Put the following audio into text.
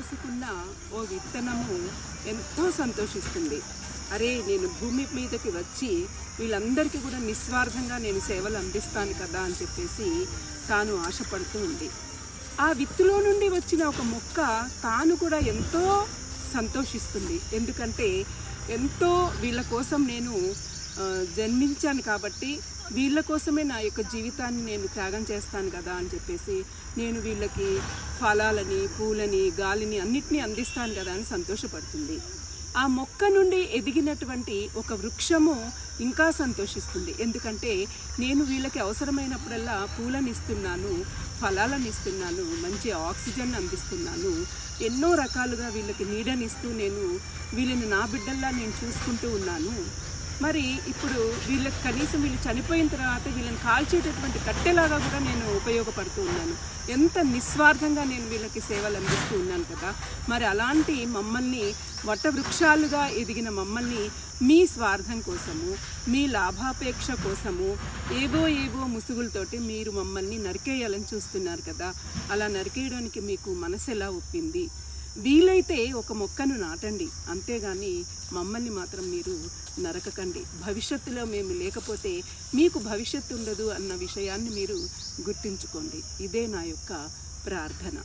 పోసుకున్న ఓ విత్తనము ఎంతో సంతోషిస్తుంది. అరే నేను భూమి మీదకి వచ్చి వీళ్ళందరికీ కూడా నిస్వార్థంగా నేను సేవలు అందిస్తాను కదా అని చెప్పేసి తాను ఆశపడుతూ ఉంది. ఆ విత్తులో నుండి వచ్చిన ఒక మొక్క తాను కూడా ఎంతో సంతోషిస్తుంది. ఎందుకంటే ఎంతో వీళ్ళ కోసం నేను జన్మించాను కాబట్టి వీళ్ళ కోసమే నా యొక్క జీవితాన్ని నేను త్యాగం చేస్తాను కదా అని చెప్పేసి నేను వీళ్ళకి ఫలాలని పూలని గాలిని అన్నిటినీ అందిస్తాను కదా అని సంతోషపడుతుంది. ఆ మొక్క నుండి ఎదిగినటువంటి ఒక వృక్షము ఇంకా సంతోషిస్తుంది. ఎందుకంటే నేను వీళ్ళకి అవసరమైనప్పుడల్లా పూలను ఇస్తున్నాను ఫలాలను ఇస్తున్నాను మంచి ఆక్సిజన్ అందిస్తున్నాను ఎన్నో రకాలుగా వీళ్ళకి నీడనిస్తూ నేను వీళ్ళని నా బిడ్డల్లా నేను చూసుకుంటూ ఉన్నాను. మరి ఇప్పుడు వీళ్ళకి కనీసం వీళ్ళు చనిపోయిన తర్వాత వీళ్ళని కాల్చేటటువంటి కట్టెలాగా కూడా నేను ఉపయోగపడుతూ ఉన్నాను. ఎంత నిస్వార్థంగా నేను వీళ్ళకి సేవలు అందిస్తూ ఉన్నాను కదా. మరి అలాంటి మమ్మల్ని వటవృక్షాలుగా ఎదిగిన మమ్మల్ని మీ స్వార్థం కోసము మీ లాభాపేక్ష కోసము ఏవో ఏవో ముసుగులతోటి మీరు మమ్మల్ని నరికేయాలని చూస్తున్నారు కదా. అలా నరికేయడానికి మీకు మనసు ఎలా ఒప్పింది? వీలైతే ఒక మొక్కను నాటండి. అంతేగాని మమ్మల్ని మాత్రం మీరు నరకకండి. భవిష్యత్తులో మేము లేకపోతే మీకు భవిష్యత్తు ఉండదు అన్న విషయాన్ని మీరు గుర్తుంచుకోండి. ఇదే నా యొక్క ప్రార్థన.